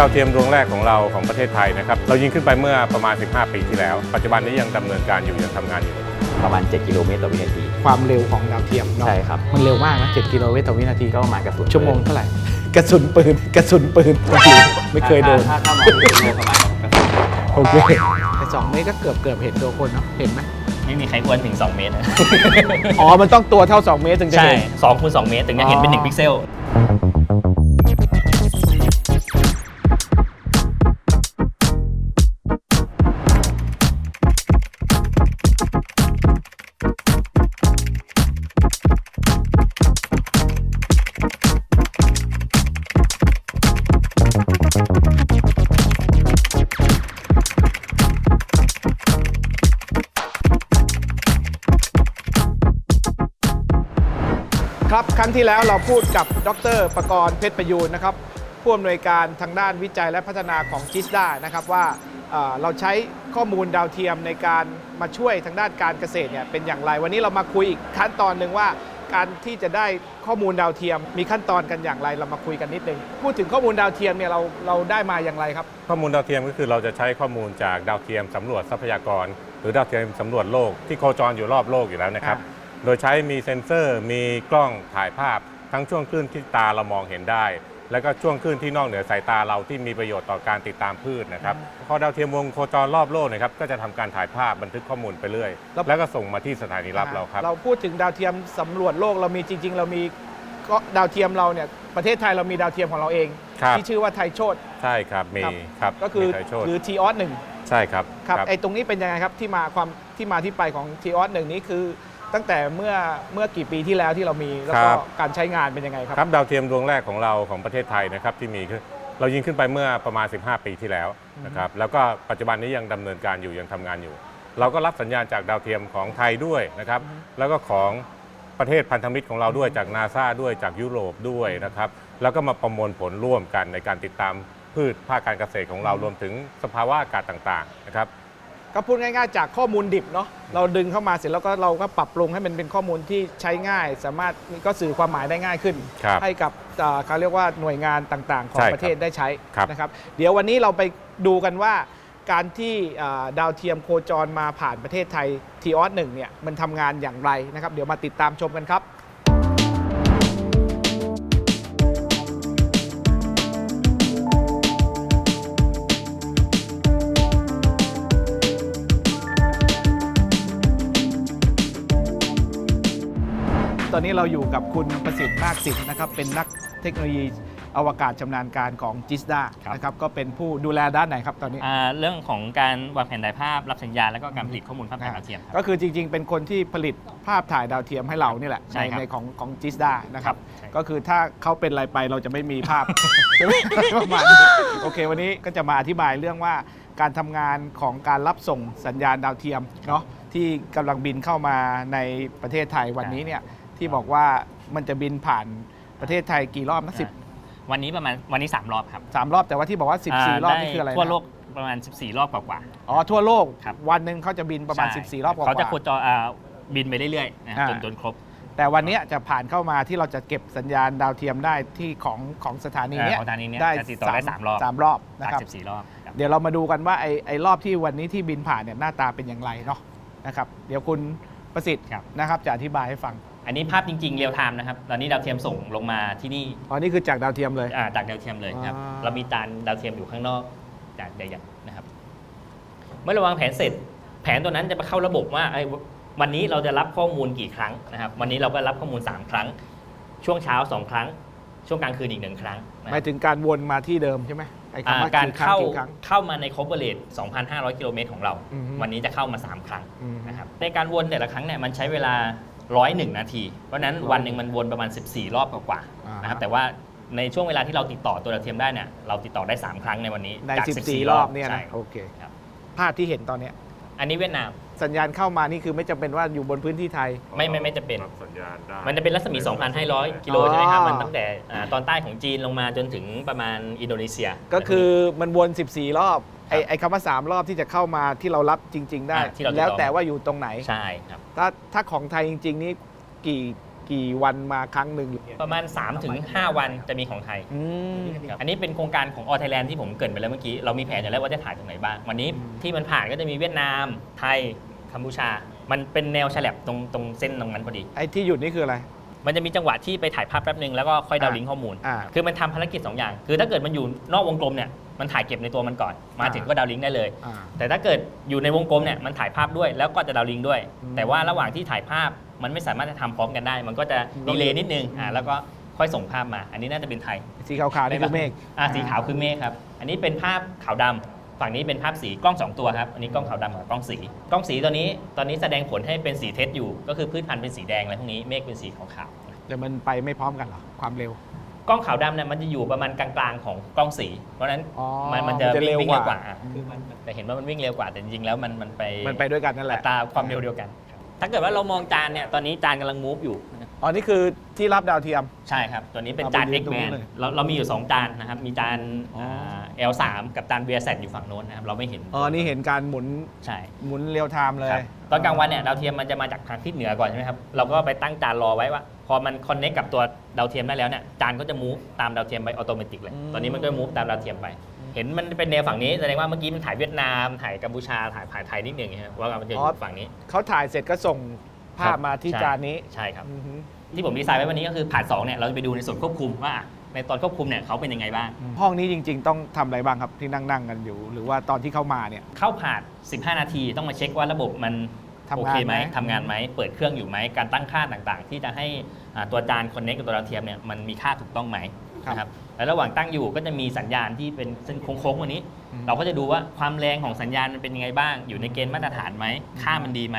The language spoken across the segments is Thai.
ดาวเทียมดวงแรกของเราของประเทศไทยนะครับ เรายิงขึ้นไปเมื่อประมาณ 15 ปีที่แล้ว ปัจจุบันนี้ยังดำเนินการอยู่ยังทำงานอยู่ ประมาณ 7 กิโลเมตรต่อวินาที ความเร็วของดาวเทียมเนาะใช่ครับ มันเร็วมากนะ 7 กิโลเมตรต่อวินาทีก็ประมาณกระสุนชั่วโมงเท่าไหร่ กระสุนปืน กระสุนปืน ไม่เคยโดนถ้าถ้ามองดูประมาณกระสุนโอเคแต่สองเมตรก็เกือบเกือบเห็นตัวคนเนาะ เห็นไหมไม่มีใครควรถึง 2 เมตรนะอ๋อ มันต้องตัวเท่า 2 เมตรถึงจะใช่เห็น2คูณ2เมตรถึงจะเห็นเป็นอ๋อ1พิกเซล งที่แล้วเราพูดกับดรประกรณ์เพชรประยูนนะครับผู้อำนวยการทางด้านวิจัยและพัฒนาของจิสดานะครับว่าเราใช้ข้อมูลดาวเทียมในการมาช่วยทางด้านการเกษตรเนี่ยเป็นอย่างไร วันนี้เรามาคุยอีกขั้นตอนหนึ่งว่า การที่จะได้ข้อมูลดาวเทียม มีขั้นตอนกันอย่างไรเรามาคุยกันนิดนึงพูดถึงข้อมูลดาวเทียมเนี่ยเราเราได้มาอย่างไรครับ ข้อมูลดาวเทียมก็คือเราจะใช้ข้อมูลจากดาวเทียมสำรวจทรัพยากร หรือดาวเทียมสำรวจโลกที่โคจรอยู่รอบโลกอยู่แล้วนะครับ โดยใช้มีเซ็นเซอร์ มีกล้องถ่ายภาพ ทั้งช่วงคลื่นที่ตาเรามองเห็นได้ แล้วก็ช่วงคลื่นที่นอกเหนือสายตาเราที่มีประโยชน์ต่อการติดตามพืชนะครับพอดาวเทียมวงโคจรรอบโลกนะครับก็จะทำการถ่ายภาพบันทึกข้อมูลไปเรื่อย แล้ว แล้วก็ส่งมาที่สถานีรับเราครับ เราพูดถึงดาวเทียมสำรวจโลกเรามีจริง ๆ เรามีก็ดาวเทียมเราเนี่ยประเทศไทยเรามีดาวเทียมของเราเอง ครับ ที่ชื่อว่าไทยโชดใช่ครับมีครับ ครับก็คือมีไทยโชติคือทีออสหนึ่งใช่ครับครับไอ้ตรงนี้เป็นยังไงครับที่มาความที่มาที่ไปของทีออสหนึ่งนี้คือ ตั้งแต่เมื่อเมื่อกี่ปีที่แล้วที่เรามี แล้วก็การใช้งานเป็นยังไงครับ ครับดาวเทียมดวงแรกของเราของประเทศไทยนะครับที่มีคือเรายิงขึ้นไปเมื่อประมาณ 15 ปีที่แล้วนะครับแล้วก็ปัจจุบันนี้ยังดำเนินการอยู่ยังทำงานอยู่ เราก็รับสัญญาณจากดาวเทียมของไทยด้วยนะครับแล้วก็ของประเทศพันธมิตรของเราด้วยจากนาซาด้วยจากยุโรปด้วยนะครับแล้วก็มาประมวลผลร่วมกันในการติดตามพืชภาคการเกษตรของเรารวมถึงสภาวะอากาศต่างๆนะครับ ก็พูดง่ายๆ จากข้อมูลดิบเนาะเราดึงเข้ามาเสร็จแล้วก็เราก็ปรับปรุงให้มันเป็นข้อมูลที่ใช้ง่าย สามารถก็สื่อความหมายได้ง่ายขึ้น ครับให้กับเอ่อเขาเรียกว่าหน่วยงานต่างๆ ของใช่ครับประเทศได้ใช้ครับ นะครับ เดี๋ยววันนี้เราไปดูกันว่า การที่เอ่อดาวเทียมโคจรมาผ่านประเทศไทยทีออสหนึ่งเนี่ยมันทำงานอย่างไรนะครับ เดี๋ยวมาติดตามชมกันครับ อนนี้เราอยู่กับคุณประสิทธิ์นาคสิทธิ์นะครับ เป็นนักเทคโนโลยีอวกาศชำนาญการของจิสดาครับ นะครับ ก็เป็นผู้ดูแลด้านไหนครับตอนนี้ อ่าเรื่องของการวางแผนถ่ายภาพรับสัญญาณแล้วก็การผลิตข้อมูลภาพถ่ายดาวเทียมครับ ก็คือจริง ๆ เป็นคนที่ผลิตภาพถ่ายดาวเทียมให้เรานี่แหละใช่ครับในของของจิสดานะครับใช่ ก็คือถ้าเขาเป็นอะไรไปเราจะไม่มีภาพใช่ไหมประมาณนี้โอเค วันนี้ก็จะมาอธิบายเรื่องว่าการทำงานของการรับส่งสัญญาณดาวเทียมเนาะที่กำลังบินเข้ามาในประเทศไทยวันนี้เนี่ย ที่บอกว่ามันจะบินผ่านประเทศไทยกี่รอบนะสิบวันนี้ประมาณวันนี้ 3 รอบครับสามรอบแต่ว่าที่บอกว่า 14 รอบนี่คืออะไรด้นะทั่วโลกประมาณ 14 รอบกว่า อ๋อทั่วโลกครับ วันหนึ่งเขาจะบินๆประมาณ ใช่14 รอบกว่า เขาจะโคจรอ่าบินไปเรื่อยๆนะอ่า จนจนครบแต่วันเนี้ยจะผ่านเข้ามาที่เราจะเก็บสัญญาณดาวเทียมได้ที่ของของสถานีเนี้ยอ่าของสถานีเนี้ยจะติดต่อได้สามรอบสามรอบนะจากครับ14รอบครับ เดี๋ยวเรามาดูกันว่าไอ้ไอ้รอบที่วันนี้ที่บินผ่านเนี่ยหน้าตาเป็นอย่างไรเนาะนะครับ เดี๋ยวคุณประสิทธิ์ครับ นะครับจะอธิบายให้ฟัง อันนี้ภาพจริงๆเรียลไทม์นะครับ ตอนนี้ดาวเทียมส่งลงมาที่นี่อ๋อนี่คือจากดาวเทียมเลย อ่าจากดาวเทียมเลยครับ อ่า เรามีตานดาวเทียมอยู่ข้างนอกจากใหญ่ๆนะครับ เมื่อเราวางแผนเสร็จ แผนตัวนั้นจะไปเข้าระบบว่าไอ้วันนี้เราจะรับข้อมูลกี่ครั้งนะครับ วันนี้เราก็รับข้อมูล 3 ครั้ง ช่วงเช้า 2 ครั้ง ช่วงกลางคืนอีกหนึ่งครั้งนะหคมารับยถึงการวนมาที่เดิมใช่ไหมไอ้อ่าคำว่าการกี่ครั้งเข้ากี่ครั้ง เข้ามาใน coverage 2,500 กิโลเมตรของเรา อือฮึ วันนี้จะเข้ามา 3 ครั้ง อืม นะครับในการวนแต่ละครั้งเนี่ยมันใช้เวลา 101 นาที เพราะฉะนั้นวันหนึ่งมันวนประมาณ 14 รอบกว่าๆอ่าฮะ นะครับแต่ว่าในช่วงเวลาที่เราติดต่อตัวดาวเทียมได้เนี่ยเราติดต่อได้ 3 ครั้งในวันนี้ใน จาก14 รอบเนี่ยใช่นะโอเคครับ ภาพที่เห็นตอนเนี้ยอันนี้เวียดนาม สัญญาณเข้ามานี่คือไม่จำเป็นว่าอยู่บนพื้นที่ไทย ไม่ไม่ไม่จะเป็น รับสัญญาณได้ มันจะเป็นรัศมี 2,500 กิโลอ๋อใช่ไหมครับมันตั้งแต่อ่าตอนใต้ของจีนลงมาจนถึงประมาณอินโดนีเซียก็คือมันวน 14 รอบ ไอ้ไอ้คำว่า3รอบที่จะเข้ามาที่เรารับจริง ๆ ได้ อ่าที่เราติดต่อแล้วแต่ว่าอยู่ตรงไหน ใช่ครับ ถ้าถ้าของไทยจริง ๆ นี่กี่กี่วันมาครั้งหนึ่งประมาณ3-5วันจะมีของไทยอืม ครับอันนี้เป็นโครงการของออไทยแลนด์ที่ผมเกรินไปแล้วเมื่อกี้ เรามีแผนอยู่แล้วว่าจะถ่ายตรงไหนบ้าง วันนี้อืมที่มันผ่านก็จะมีเวียดนาม ไทย กัมพูชา มันเป็นแนวฉลับตรงตรงเส้นตรงนั้นพอดี ไอ้ที่หยุดนี่คืออะไร มันจะมีจังหวะที่ไปถ่ายภาพแป๊บนึงแล้วก็ค่อยดาวน์อ่าลิงก์ข้อมูล อ่า คือมันทำภารกิจ2อย่าง คือถ้าเกิดมันอยู่นอกวงกลมเนี่ย มันถ่ายเก็บในตัวมันก่อน มาถึงอ่าก็ดาวน์ลิงก์ได้เลย อ่า แต่ถ้าเกิดอยู่ในวงกลมเนี่ยมันถ่ายภาพด้วยแล้วก็จะดาวน์ลิงก์ด้วย อืมแต่ว่าระหว่างที่ถ่ายภาพมันไม่สามารถจะทำพร้อมกันได้ มันก็จะต้อดีงเลย์นิดนึงอ่าแล้วก็ค่อยส่งภาพมา อันนี้น่าจะเป็นไทยสีขาวๆนี่คือเมฆอ่าสีขาวคือเมฆครับ อันนี้เป็นภาพขาวดำฝั่งนี้เป็นภาพสีกล้อง2ตัวครับอันนี้กล้องขาวดำกับกล้องสี กล้องสีตัวนี้ตอนนี้แสดงผลให้เป็นสีเทสอยู่ ก็คือพืชพันธุ์เป็นสีแดงอะไรพวกนี้เมฆเป็นสีขาวแต่มันไปไม่พร้อมกันเหรอ ความเร็วๆ กล้องขาวดำเนี่ยมันจะอยู่ประมาณกลางๆของกล้องสี เพราะฉะนั้นอ๋อมันมันจะมันจะวิ่งเร็ววิ่งเร็วกกว่า ว่าอะแต่เห็นว่ามันวิ่งเร็วกว่าแต่จริงๆแล้วมันมันไปมันไปด้วยกันนั่นแหอัละตราความเร็วเดียวกัน ถ้าเกิดว่าเรามองจานเนี่ยตอนนี้จานกำลังมูฟอยู่ อ๋อนี่คือที่รับดาวเทียม ใช่ครับ ตัวนี้เป็นเอาจานไปยื X นตรงนู้ Man นเลย เราเรามีอยู่ 2 จานนะครับ มีจานอ๋อเอลสามกับจานเบียร์แซอยู่ฝั่งโน้นนะครับ เราไม่เห็นอ๋อนี่เห็นการหมุนใช่หมุนเรียลไทม์เลยครับตอนกลางวันเนี่ยดาวเทียมมันจะมาจากทางทิศเหนือก่อนใช่ไหมครับ เราก็ไปตั้งจานรอไว้ว่าพ อมันคอนเน c t กับตัวดาวเทียมได้แล้วเนี่ยจานก็จะมูฟตามดาวเทียมไปอัตโนมัติเลย ตอนนี้มันก็มูฟตามดาวเทียมไป เห็นมันเป็นแนวฝั่งนี้แสดงว่าเมื่อกี้มันถ่ายเวียดนามถ่ายกัมพูชาถ่ายถ่ายไทยนิดหนึ่งนะครับว่ามันจะอยู่ฝั่งนี้เขาถ่ายเสร็จก็ส่งภาพมาที่ใช่จานนี้ใช่ครับอือฮึที่ผมดีไซน์ไว้วันนี้ก็คือผ่าน2เนี่ยเราจะไปดูในส่วนควบคุมว่าในตอนควบคุมเนี่ยเขาเป็นยังไงบ้าง ห้องนี้จริง ๆ ต้องทำอะไรบ้างครับที่นั่งนั่งๆกันอยู่ หรือว่าตอนที่เข้ามาเนี่ยเข้าผ่าน 15 นาทีต้องมาเช็คว่าระบบมันทำงานโอเคไหมไหมทำงานไหม เปิดเครื่องอยู่ไหม การตั้งค่าต่างๆ ที่จะให้อ่า ตัวจานคอนเน c t กับตัวดาวเทียมเนี่ยมันมีค่าถูกต้องไหมนะครับแล้วระหว่างตั้งอยู่ก็จะมีสัญญาณที่เป็นเส้นโค้งๆวันนี้ เราก็จะดูว่าความแรงของสัญญาณมันเป็นยังไงบ้าง อยู่ในเกณฑ์มาตรฐานไหมค่ามันดีไหม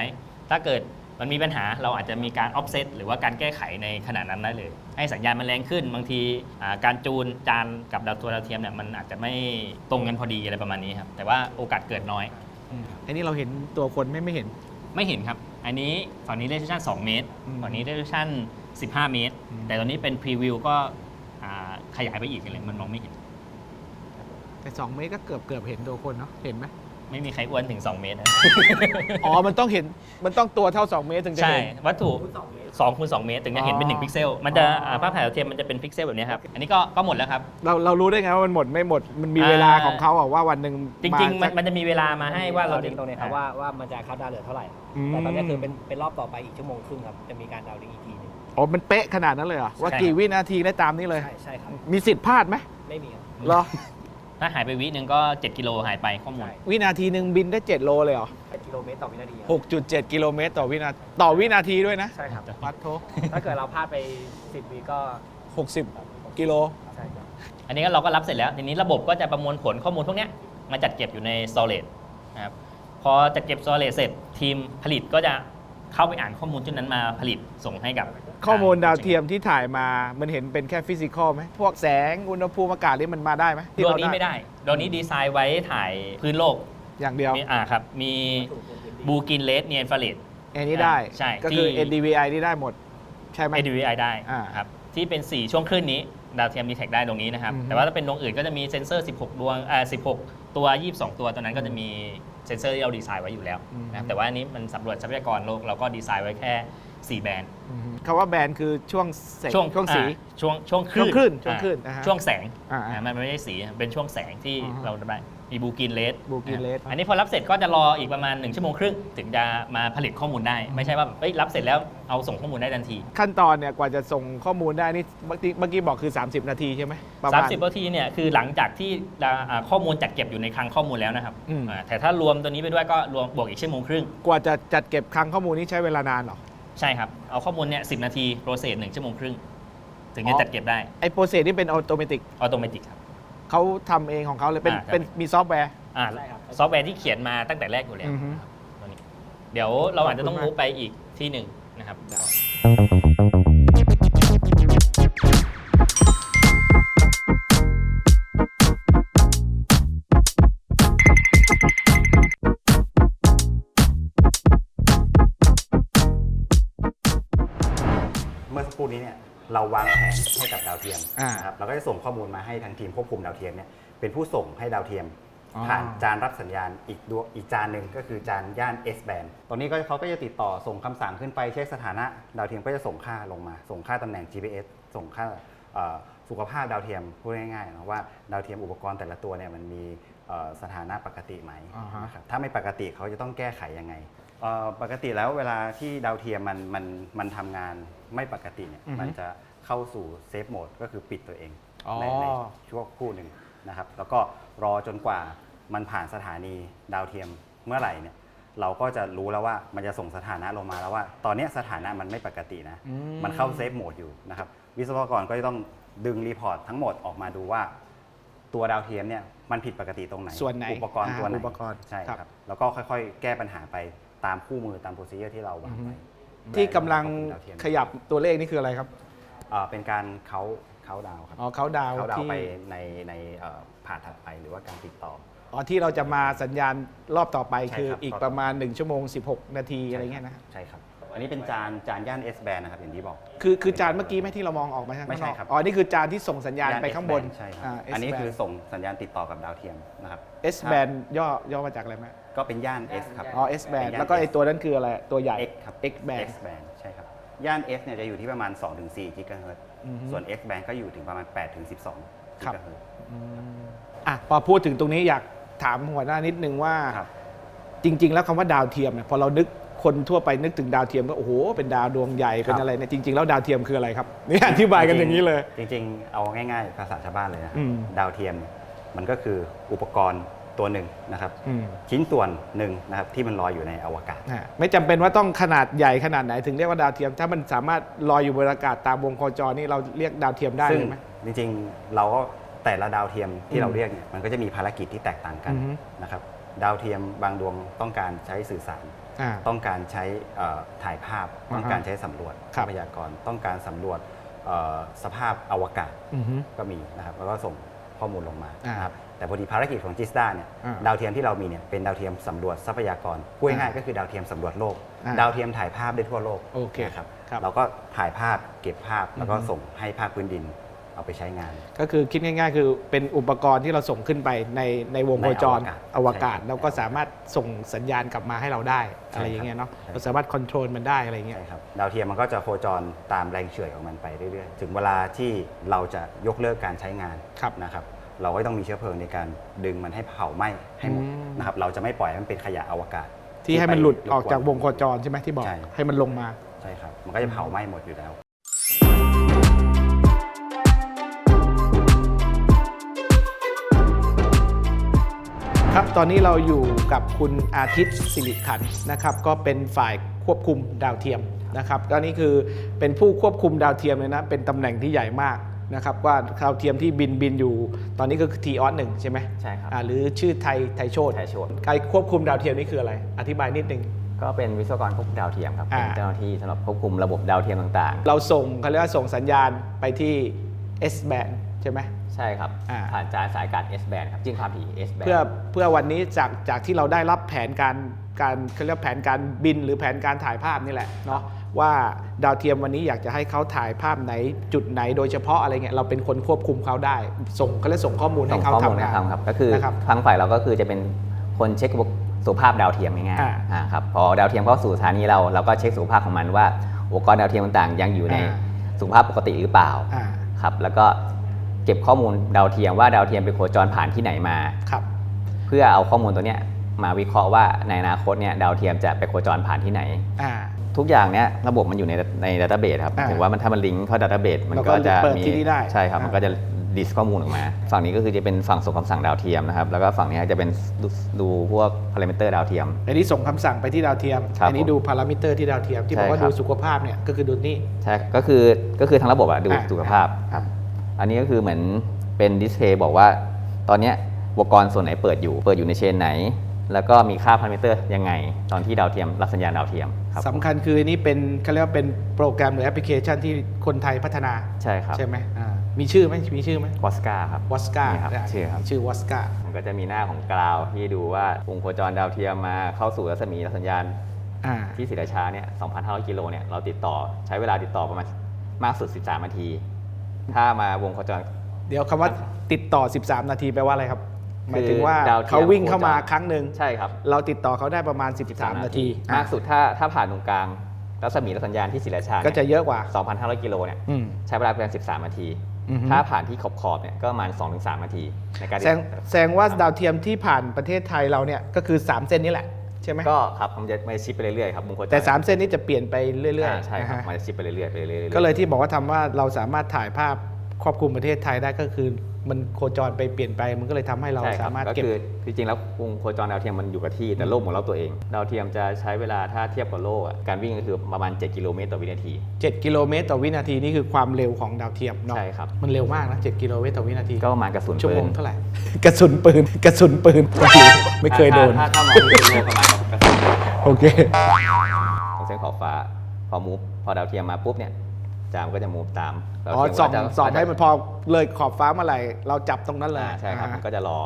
ถ้าเกิดมันมีปัญหาเราอาจจะมีการ offset หรือว่าการแก้ไขในขณะนั้นได้เลย ให้สัญญาณมันแรงขึ้น บางทีอ่าการจูนจานกับดาวตัวดาวเทียมเนี่ยมันอาจจะไม่ตรงกันพอดีอะไรประมาณนี้ครับแต่ว่าโอกาสเกิดน้อยอันนี้เราเห็นตัวคนไม่ไม่เห็นไม่เห็นครับ อันนี้ฝั่งนี้ resolution 2เมตรอืมฝั่งนี้ resolution 15 เมตร อืม แต่ตอนนี้เป็น preview ก็อ่าขยายไปอีกเลยมันมองไม่เห็น แต่2เมตรก็เกือบเกือบเห็นตัวคนเนาะเห็นไหม ไม่มีใครอ้วนถึง 2 เมตรนะ อ๋อ มันต้องเห็น มันต้องตัวเท่า 2 เมตรถึงจะใช่ เห็น วัตถุ2คูณ2เมตร ถึงจะเห็นเป็น อ๋อ1พิกเซล มันจะอ๋ออ่าภาพถ่ายดาวเทียมมันจะเป็นพิกเซลแบบนี้ครับ อันนี้ก็ก็หมดแล้วครับ เราเรารู้ได้ไงว่ามันหมดไม่หมด มันมีอ่าเวลาของเขาอะว่าวันหนึ่งจริง ๆ มันสักมันจะมีเวลามาให้ว่าเราเราดิ้งตรงนี้ครับอ่ว่าว่ามันจะเข้าดาวเหลือเท่าไหร่ อืม แต่ตอนนี้คือเป็นเป็นรอบต่อไปอีกชั่วโมงครึ่งครับ จะมีการดาวดิ้งอีกทีหนึง อ๋อมันเป๊ะขนาดนั้นเลยเหรอว่าใช่กี่วินาทีได้ตามนี้เลย ใช่ใช่ครับมีสิทธิ์พลาดไหมไม่มีครับ เหรอ ถ้าหายไปวิหนึ่งก็ 7 กิโลหายไปข้อมูล ใช่ วินาทีหนึ่งบินได้ 7 โลเลยเหรอ8กิโลเมตรต่อวินาทีครับ6.7 กิโลเมตรต่อวินาต่อวินาทีด้วยนะใช่ครับวัดโทถ้าเกิดเราพลาดไป 10วิก็60 กิโล ใช่ครับ อันนี้ก็เราก็รับเสร็จแล้ว ทีนี้ระบบก็จะประมวลผลข้อมูลพวกเนี้ยมาจัดเก็บอยู่ใน storage นะครับ พอจัดเก็บ storage เสร็จทีมผลิตก็จะ เข้าไปอ่านข้อมูลชุดนั้นมาผลิตส่งให้กับข้อมูลดาวเทียมที่ถ่ายมามันเห็นเป็นแค่ฟิสิกอลไหมพวกแสงอุณหภูมิอากาศนี่มันมาได้ไหมที่ดวงเรานี้ไม่ได้ดวงนี้ดีไซน์ไว้ถ่ายพื้นโลกอย่างเดียวมีอ่าครับมีบูกินเลสเนียนฟาเรดอันนี้ได้ใช่ก็คือที่ NDVI นี่ได้หมด ใช่ไหม ADVI ได้อ่าครับที่เป็น 4 ช่วงคลื่นนี้ ดาวเทียมดีเทคได้ตรงนี้นะครับอือฮึแต่ว่าถ้าเป็นดวงอื่นก็จะมีเซ็นเซอร์ 16 ดวงอ่า16 ตัว 22 ตัวตัวนั้นก็จะมี เซ็นเซอร์ที่เราดีไซน์ไว้อยู่แล้วนะครับแต่ว่าอันนี้มันสำรวจทรัพยากรโลกเราก็ดีไซน์ไว้แค่ 4 แบรนด์อืมคำว่าแบนคือช่วงแสงช่วงสี อ่าช่วงช่วงคช่วงคลื่นช่วงอ่าคลื่นอ่าฮะช่วงแสงอ่าอ่ามันไม่ได้สีเป็นช่วงแสงที่อ่าฮะเราได้มีบูกินเลส Boolean Rate อันนี้พอรับเสร็จก็จะรออีกประมาณ 1 ชั่วโมงครึ่ง ถึงจะมาผลิตข้อมูลได้ ไม่ใช่ว่าแบบเอ้ยรับเสร็จแล้วเอาส่งข้อมูลได้ทันที ขั้นตอนเนี่ยกว่าจะส่งข้อมูลได้นี่เมื่อกี้เมื่อกี้บอกคือ 30 นาทีใช่ไหมประมาณ 30นาทีเนี่ยคือหลังจากที่อ่าข้อมูลจัดเก็บอยู่ในคลังข้อมูลแล้วนะครับอืม อ่าแต่ถ้ารวมตัวนี้ไปด้วยก็รวมบวกอีกชั่วโมงครึ่ง กว่าจะจัดเก็บคลังข้อมูลนี่ใช้เวลานานเหรอ ใช่ครับ เอาข้อมูลเนี่ยสินาทีโปรเซสหนึ่งชั่วโมงครึ่ง ถึงอ๋จะอจัดเก็บได้ไอ้โปรเซสนี่เป็นออโตเมติกออโตเมติกครับ เขาทำเองของเขาเลยเป็นอ่าครับ เป็นมีซอฟต์แวร์ อ่าใช่ครับ ซอฟต์แวร์ที่เขียนมาตั้งแต่แรกอยู่แล้วอือฮึตัวนี้เดี๋ยวเราอาจจะต้องขอบคุณมากรู้ไปอีกที่หนึ่งนะครับ เทียมอ่านนะครับเราก็จะส่งข้อมูลมาให้ทางทีมควบคุมดาวเทียมเนี่ยเป็นผู้ส่งให้ดาวเทียม อ๋อผ่านจานรับสัญญาณอีกดวงอีกจานหนึ่งก็คือจานย่าน S band ตรงนี้ก็เขาก็จะติดต่อส่งคำสั่งขึ้นไปเช็คสถานะดาวเทียมก็จะส่งค่าลงมา ส่งค่าตำแหน่ง GPS ส่งค่าเอ่อสุขภาพดาวเทียมพูดง่ายๆนะว่าดาวเทียมอุปกรณ์แต่ละตัวเนี่ยมันมีเอ่อสถานะปกติไหมอ่าฮะ นะครับถ้าไม่ปกติเขาจะต้องแก้ไขยังไงเอ่อปกติแล้วเวลาที่ดาวเทียมมันมันมันทำงานไม่ปกติเนี่ยอือฮึ มันจะ เข้าสู่เซฟโหมดก็คือปิดตัวเองอ๋อ ในในช่วงครู่หนึ่งนะครับ แล้วก็รอจนกว่ามันผ่านสถานีดาวเทียมเมื่อไหร่เนี่ยเราก็จะรู้แล้วว่ามันจะส่งสถานะลงมาแล้วว่า ตอนเนี้ยสถานะมันไม่ปกตินะ อืม มันเข้าเซฟโหมดอยู่นะครับ วิศวกรก็จะต้องดึงรีพอร์ตทั้งหมดออกมาดูว่า ตัวดาวเทียมเนี่ยมันผิดปกติตรงไหน ส่วนไหนอุปกรณ์อ่าตัวไหนอุปกรณ์ ใช่ครับ ครับ แล้วก็ค่อยๆ แก้ปัญหาไปตามคู่มือตามโปรซีเจอร์ที่เราวางไว้ที่กำลังดาวเทียมขยับตัวเลขนี่คืออะไรครับ อ่าเป็นการเขาเขาดาวครับอ๋อเขาดาวเขาดาวที่ไปในในเอ่อผ่านถัดไปหรือว่าการติดต่อ อ๋อที่เราจะมาสัญญาณรอบต่อไปใช่คือครับ อีกประมาณ 1 ชั่วโมง 16 นาทีอะไรเงี้ยนะใช่ครับ อันนี้เป็นจานจานย่าน S band นะครับอย่างที่บอก คือคือจานเมื่อกี้ไหมที่เรามองออกมาข้างนอกไม่ใช่ครับ อ๋อนี่คือจานที่ส่งสัญญาณย่ไปข้างบน S band ใช่ครับาอันนี้ S band คือส่งสัญญาณติดต่อกับดาวเทียมนะครับ S band ย่อย่อมาจากอะไรไหมก็เป็นย่าน S ครับ อ๋อ S band เป็นย่าน แล้วก็ไอ S ตัวนั้นคืออะไรตัวใหญ่ X ครับ X band X band ใช่ครับ ย่าน S เนี่ยจะอยู่ที่ประมาณ 2-4กิกะเฮิรตซ์อือฮึ ส่วน X band ก็อยู่ถึงประมาณ 8-12กิครับกะเฮิรตซ์ อะพอพูดถึงตรงนี้อยากถามหัวหน้านิดนึงว่า ครับ จริง ๆ แล้วคำว่าดาวเทียมเนี่ยพอเรานึกคนทั่วไปนึกถึงดาวเทียมก็โอ้โหเป็นดาวดวงใหญ่เป็นอะไรเนี่ยจริง ๆ แล้วดาวเทียมคืออะไรครับนี่อธิบายกันอย่างนี้เลย จริงๆ เอาง่ายๆ ภาษาชาวบ้านเลยนะอืม ดาวเทียมมันก็คืออุปกรณ์ ตัวหนึ่งนะครับอืม ชิ้นส่วนหนึ่งนะครับที่มันลอยอยู่ในอวกาศ อะไม่จำเป็นว่าต้องขนาดใหญ่ขนาดไหนถึงเรียกว่าดาวเทียม ถ้ามันสามารถลอยอยู่บนอากาศตามวงโคจรนี่เราเรียกดาวเทียมได้ซึ่งเลยไหม จริงๆเราก็แต่ละดาวเทียมอืที่มเราเรียกเนี่ยมันก็จะมีภารกิจที่แตกต่างกันอือฮึ นะครับดาวเทียมบางดวงต้องการใช้สื่อสาร อ่า ต้องการใช้เอ่อถ่ายภาพ อ่าฮะต้องการใช้สำรวจครัทบรัพยากรต้องการสำรวจเอ่อสภาพอวกาศอือฮึ ก็มีนะครับแล้วก็ส่งข้อมูลลงมาอ่านนะครับ แต่พอดีภารกิจของจิสดาเนี่ยอ่าดาวเทียมที่เรามีเนี่ยเป็นดาวเทียมสำรวจทรัพยากรพูดง่ายๆก็คือดาวเทียมสำรวจโลก อ่าดาวเทียมถ่ายภาพได้ทั่วโลกโอเคนะครับครับเราก็ถ่ายภาพเก็บภาพแล้วก็อือฮึ ส่งให้ภาคพื้นดินเอาไปใช้งาน ก็คือคิดง่ายๆ คือเป็นอุปกรณ์ที่เราส่งขึ้นไปในในวงโคจรในออววกากาศศแล้วก็สามารถส่งสัญญาณกลับมาให้เราได้ใช่อะไรอย่างเงี้ยเนาะครับ เราสามารถควบคุมมันได้อะไรอย่างเงี้ย ใช่ครับดาวเทียมมันก็จะโคจรตามแรงเฉื่อยของมันไปเรื่อยๆ ถึงเวลาที่เราจะยกเลิกการใช้งานครับนะครับ เราก็ต้องมีเชื้อเพลิงในการดึงมันให้เผาไหม้ให้หมดอืมนะครับเราจะไม่ปล่อยให้มันเป็นขยะอวกาศที่ให้มันหลุดไปออกจากวงโครบจรใช่ไหมที่บอกใช่ให้มันลงมาใช่ครับมันก็จะเผาไหม้หมดอยู่แล้วครับตอนนี้เราอยู่กับคุณอาทิตย์สิริขันธ์นะครับ ก็เป็นฝ่ายควบคุมดาวเทียมนะครับก็นี่คือเป็นผู้ควบคุมดาวเทียมเลยนะ เป็นตำแหน่งที่ใหญ่มาก นะครับว่าดาวเทียมที่บินบินอยู่ตอนนี้ก็คือทีออสหนึ่งใช่ไหมใช่ครับ อ่าหรือชื่อไทยไทยโชตไทยโชติการควบคุมดาวเทียมนี่คืออะไร อธิบายนิดนึง ก็เป็นวิศวกรควบคุมดาวเทียมครับอ่า เป็นเจ้าหน้าที่สำหรับควบคุมระบบดาวเทียมต่างเราส่งเขาเรียกว่าส่งสัญญาณไปที่ S band ใช่ไหม ๆ ใช่ครับ อ่า ผ่านจานสายอากาศ S band ครับจิ้งความถี่ S band เพื่อเพื่อวันนี้จากจากที่เราได้รับแผนการการเขาเรียกแผนการบินหรือแผนการถ่ายภาพนี่แหละเนาะว่า ดาวเทียมวันนี้อยากจะให้เขาถ่ายภาพไหนจุดไหนโดยเฉพาะอะไรเงี้ยเราเป็นคนควบคุมเขาได้ ส่งเขาเรียกส่งข้อมูลให้ส่งเขาข้อมูลทำให้งานทำครับก็คือนะครับทางฝ่ายเราก็คือจะเป็นคนเช็คสุขภาพดาวเทียมง่ายอ่าๆอ่าครับพอดาวเทียมเข้าสู่สถานีเราเราก็เช็คสุขภาพของมันว่าอุปกรณ์ดาวเทียมต่างๆ ยังอยู่ในอ่าสุขภาพปกติหรือเปล่าอ่าครับแล้วก็เก็บข้อมูลดาวเทียมว่าดาวเทียมไปโคจรผ่านที่ไหนมาครับเพื่อเอาข้อมูลตัวเนี้ยมาวิเคราะห์ว่าในอนาคตเนี่ยดาวเทียมจะไปโคจรผ่านที่ไหนอ่า ทุกอย่างเนี้ยระบบมันอยู่ในในดัตเตอร์เบสครับอ่าถึงว่ามันถ้ามันลิงก์เข้าดัตเตอร์เบสมันเราก็ก็จะเปิดมีที่นี่ได้ใช่ครับ อ่ามั มันก็จะดิสข้อมูลออกมา ฝั่งนี้ก็คือจะเป็นฝั่งส่งคำสั่งดาวเทียมนะครับ แล้วก็ฝั่งนี้จะเป็นดูดูพวกพารามิเตอร์ดาวเทียม อันนี้ส่งคำสั่งไปที่ดาวเทียม ครับอันี้ผมดูพารามิเตอร์ที่ดาวเทียมที่บอกว่าใช่ครัดูบ สุขภาพเนี่ยก็คือดูนี่ ใช่ก็คือก็คือทางระบบอะดูอ่า สุขภาพ ครับ อันนี้ก็คือเหมือนเป็นดิสเพย์บอกว่า ตอนเนี้ยอุปกรณ์ส่วนไหนเปิดอยู่ เปิดอยู่ในเชนไหน แล้วก็มีค่าพารามิเตอร์ยังไง ตอนที่ดาวเทียมรับสัญญาณดาวเทียมครับสำคัญคืออันนี้เป็นเขาเรียกว่าเป็นโปรแกรมหรือแอปพลิเคชันที่คนไทยพัฒนาใช่ครับใช่ไหมอ่ามีชื่อไหมมีชื่อไหมวอสกาครับวอสกานี่ครับชื่อครับชื่อวอสกามันก็จะมีหน้าของกราวที่ดูว่าวงโคจรดาวเทียมมาเข้าสู่รัศมีสัญญาณอ่าที่ศรีราชาเนี่ย 2,500 กิโลเนี่ย เราติดต่อใช้เวลาติดต่อประมาณมากสุด 13 นาที ถ้ามาวงโคจร เดี๋ยวคำว่าติดต่อ 13 นาทีแปลว่าอะไรครับ หมายถึงว่าคือดาวเทียมเขาวิ่งเข้ามาโคจรครั้งหนึ่งใใช่ครับ เราติดต่อเขาได้ประมาณ 13 นาทีมากสุดถ้าถ้าผ่านตรงกลางรัศมีและสัญญาณที่ศิลาชาก็จะเยอะกว่า 2,500 กิโลเนี่ยอืม ใช้เวลาประมาณ 13 นาที อือฮึ ถ้าผ่านที่ขอบขอบๆเนี่ยก็ประมาณ 2-3 นาทีในการแสดงแสดงว่าดาวเทียมที่ผ่านประเทศไทยเราเนี่ยก็คือ 3 เส้นนี้แหละ ใช่ไหมก็ครับมันจะมันจะชิปไปเรื่อยๆครับมุมโคจรแต่ 3 เส้นนี้จะเปลี่ยนไปเรื่อยอ่าๆใช่ครับนะฮะมันจะชิปไปเรื่อยๆไปเรื่อยๆก็เลยที่บอกว่าทำว่าเราสามารถถ่ายภาพ ครอบคลุมประเทศไทยได้ก็คือ มันโคจรไปเปลี่ยนไปมันก็เลยทำให้เราใช่คสารับมารถก็เก็บคือจริงๆแล้ววงโคจรดาวเทียมมันอยู่กับที่แต่โลกหมุนรอบตัวเองดาวเทียมจะใช้เวลาถ้าเทียบกับโลกอะการวิ่งก็คือประมาณ 7 กิโลเมตรต่อวินาที 7 กิโลเมตรต่อวินาทีนี่คือความเร็วของดาวเทียมเนาะใช่ครับมันเร็วมากนะ7กิโลเมตรต่อวินาทีก็ประมาณกระสุนชั่วปืโมนงเท่าไหร่กระสุนปืนกระสุนปืนไม่เคยโดนถ้าถ้ามองที่เป็นโลกประมาณกระสุนโอเคของเส้นขอบฟ้าพอมูฟพอดาวเทียมมาปุ๊บเนี่ย จามก็จะมูฟตามดาวอ๋อเทียมส่องก็จะส่องก็จะให้มันพอเลยขอบฟ้าเมื่อไหร่เราจับตรงนั้นเลยอ่าใช่ครับอ่ามันก็จะรอ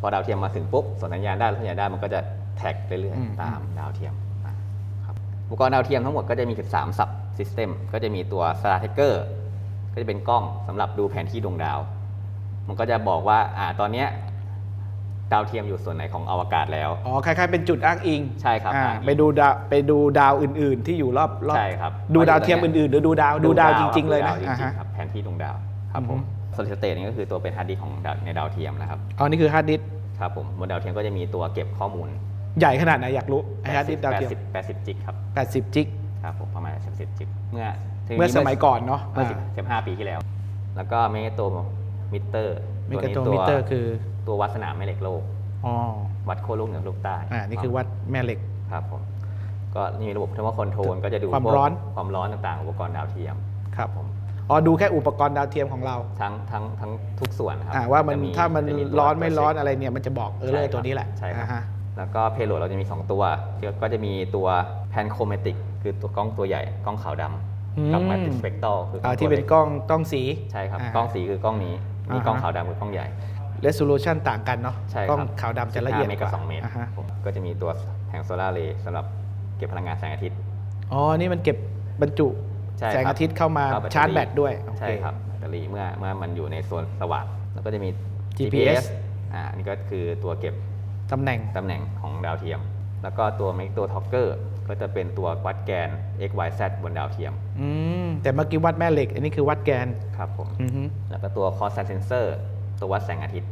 พอดาวเทียมมาถึงปุ๊บส่งสัญญาณได้ส่งสัญญาณได้มันก็จะแท็กเรื่อยอืมๆตามดาวเทียมอ่าครับอุปกรณ์ดาวเทียมทั้งหมดก็จะมี 13 สับซิสเต็มก็จะมีตัว Star Tracker ก็จะเป็นกล้องสำหรับดูแผนที่ดวงดาว มันก็จะบอกว่าอ่าตอนเนี้ย ดาวเทียมอยู่ส่วนไหนของอวกาศแล้ว อ๋อ คล้ายๆ เป็นจุดอ้างอิงใช่ครับอ่าอ้างอิงไปดูดาวไปดูดาวอื่น ๆ ที่อยู่รอบรอบใช่ครับดูดาวเทียมอื่นๆหรือดูดาวดูดาวจริง ๆ เลยดูนะดาวจอ่าริงฮะ ๆครับแผนที่ดวงดาวครับผมอือฮึโซลิดสเตทนี่ก็คือตัวเป็นฮาร์ดดิสก์ของดาวในดาวเทียมนะครับอ๋อนี่คือฮาร์ดดิสก์ครับผมบนดาวเทียมก็จะมีตัวเก็บข้อมูลใหญ่ขนาดไหนอยากรู้ไอ้ฮาร์ดดิสก์ดาวเทียม 80 80จิกครับ80 จิก ครับผมประมาณ80จิกเมื่อถึงเมื่อสมัยก่อนเนาะเมื่อสิบห้าปีที่แล้ว แล้วก็เมกโตมิเตอร์เมกะโตมิเตอร์คือ ตัววัดสนามแม่เหล็กโลก อ๋อวัดโค้งลูกเหนือลูกใต้อ่านี่คือวัดแม่เหล็กครับผมก็นี่มีระบบเทอร์โมคอนโทรลก็จะดูความพกร้อนความร้อนต่างๆ อุปกรณ์ดาวเทียมครับผมอ๋อดูแค่อุปกรณ์ดาวเทียมของเรา ทั้งทั้งทั้งทุกส่วนครับอ่าว่ามันจะถ้ามันจะตัวร้อนไม่ร้อนตัวเช็คอะไรเนี่ยมันจะบอกเออเลยตัวนี้แหละใช่ครับอ่าฮะแล้วก็เพโลดเราจะมี 2 ตัว ก็จะมีตัวแพนโครเมติกคือตัวกล้องตัวใหญ่กล้องขาวดำกับอืมมัลติสเปกตอลคืออ่าตัวที่เป็นล็กล้องกล้องสีใช่ครับากล้องสีคือกล้องนี้มีอ่าฮะกล้องขาวดำคือกล้องใหญ่ resolution ต่างกันเนาะใช่ครับกล้องขาวดำจะละเอียด15เมตรกกับว่า2เมตรอ่าฮะผมก็จะมีตัวแผงโซลาร์เรย์สำหรับเก็บพลังงานแสงอาทิตย์ อ๋อ นี่มันเก็บบรรจุใช่ครับแสงอาทิตย์เข้ามาเข้าแบตเตอรี่ ชาร์จแบตด้วยโอเใช่ครับแบตเตอรี่เมื่อเมื่อมันอยู่ในโซนสว่างแล้วก็จะมี GPS อ่าอันนี่ก็คือตัวเก็บตำแหน่ง ตำแหน่งของดาวเทียม แล้วก็ตัว m a g n e t o t o c k e r ก็จะเป็นตัววัดแกน x y z บนดาวเทียมอืม แต่เมื่อกี้วัดแม่เหล็ก อันนี้คือวัดแกนครับผม อือฮึแล้วก็ตัว cos sensor ตัววัดแสงอาทิตย์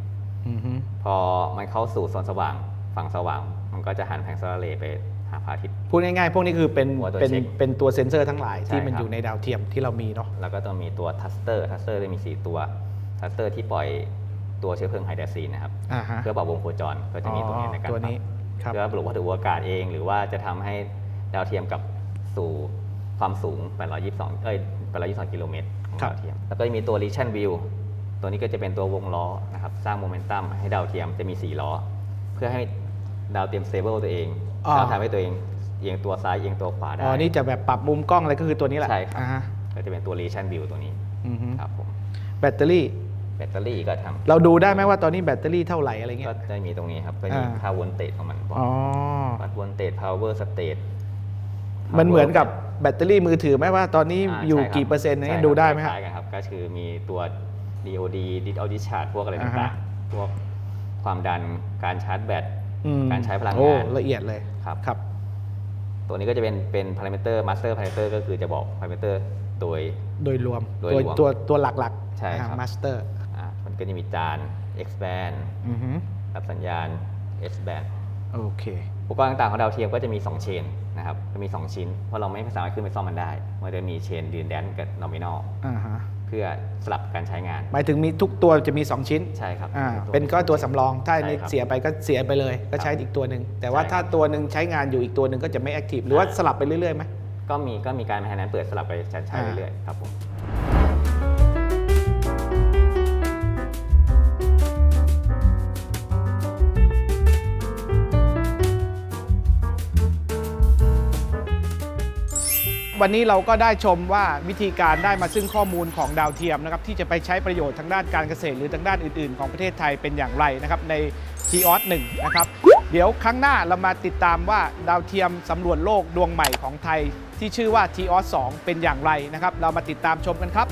อือฮึพอมันเข้าสู่โซนสว่างฝั่งสว่าง มันก็จะหันแผงโซลาร์เรย์ไปหาพระอาทิตย์ พูดง่ายๆ พวกนี้คือเป็นหัวตัวเป็นเช็คเป็นตัวเซ็นเซอร์ทั้งหลายใช่ที่มันครับอยู่ในดาวเทียมที่เรามีเนาะแล้วก็ต้องมีตัวทัสเตอร์ทัสเตอร์จะมี 4 ตัวทัสเตอร์ที่ปล่อยตัวเชื้อเพลิงไฮดรซีนนะครับอ่าฮะเพื่อปรับวงโคจรก็จะมีตัวนี้ในการตัวนี้ปครับรับเพื่อปลุกวัตถุอวกาศเอง หรือว่าจะทำให้ดาวเทียมกลับสู่ความสูง 822 เอ้ย 822 กิโลเมตรของครับดาวเทียม แล้วก็จะมีตัว Reaction View ตัวนี้ก็จะเป็นตัววงล้อนะครับสร้างโมเมนตัมให้ดาวเทียมจะมี4ล้อ เพื่อให้ดาวเทียม stable ตัวเองอ๋อ แล้วทำให้ตัวเองเอียงตัวซ้ายเอียงตัวขวาได้อ๋อ นี่จะแบบปรับมุมกล้องอะไรก็คือตัวนี้แหละใช่ครับอ่าฮะก็จะเป็นตัว Reaction View ตัวนี้อือฮึครับผมแบตเตอรี่ แบตเตอรี่ก็ทำเราดูได้ไหมว่าตอนนี้แบตเตอรี่เท่าไหร่อะไรเงี้ก็ย จะมีตรงนี้ครับก็มีอ่า ค่าวนเตจของมันบอกอ๋อ วัดวนเตจ power state มันเหมือนกับแบตเตอรี่มือถือไหมว่าตอนนี้าอยู่ใช่คบกี่เปอร์เซ็นต์ใช่เนี่ยคบดูได้ไหมคฮะล้ายๆกันครับ ก็คือมีตัว DOD digital discharge พวกอะไรอ่าต่าฮะงๆ พวกความดันการชาร์จแบตอืมการใช้พลังโอ้งาน ละเอียดเลยครับครับ ตัวนี้ก็จะเป็นเป็น parameter master parameter ก็คือจะบอก parameter โดยโดยรวมโดยตัวรวมตัวตัวหลักๆ ใช่ครับมาสเตอร์อ่ามันก็จะมีจาน X band อือฮึรับสัญญาณ S band โอเคอุปกรณ์ต่างๆของดาวเทียมก็จะมี 2 เชนนะครับจะมี 2 ชิ้น เพราะเราไม่สามารถขึ้นไปซ่อมมันได้ มันจะมีเชนดินแดนกับ nominal อ่าฮะ เพื่อสลับการใช้งาน หมายถึงมีทุกตัวจะมี 2 ชิ้นใช่ครับอ่าตัวเป็นก็ตัวสำรอง ถ้าอันนี้ใช่ครับเสียไปก็เสียไปเลย ก็ใช้อีกตัวหนึ่งแต่ว่าใช่ครับ ถ้าตัวหนึ่งใช้งานอยู่อีกตัวหนึ่งก็จะไม่แอคทีฟหรือว่าสลับไปเรื่อยๆไหม ก็มีก็มีการแทนนั้นเปิดสลับไปใช้ใช้อ่า เรื่อยๆครับผม วันนี้เราก็ได้ชมว่าวิธีการได้มาซึ่งข้อมูลของดาวเทียมนะครับที่จะไปใช้ประโยชน์ทางด้านการเกษตรหรือทางด้านอื่น ๆ ของประเทศไทยเป็นอย่างไรนะครับในทีออสหนะครับเดี๋ยวครั้งหน้าเรามาติดตามว่าดาวเทียมสำรวจโลกดวงใหม่ของไทย ที่ชื่อว่าทีออส2เป็นอย่างไรนะครับเรามาติดตามชมกันครับ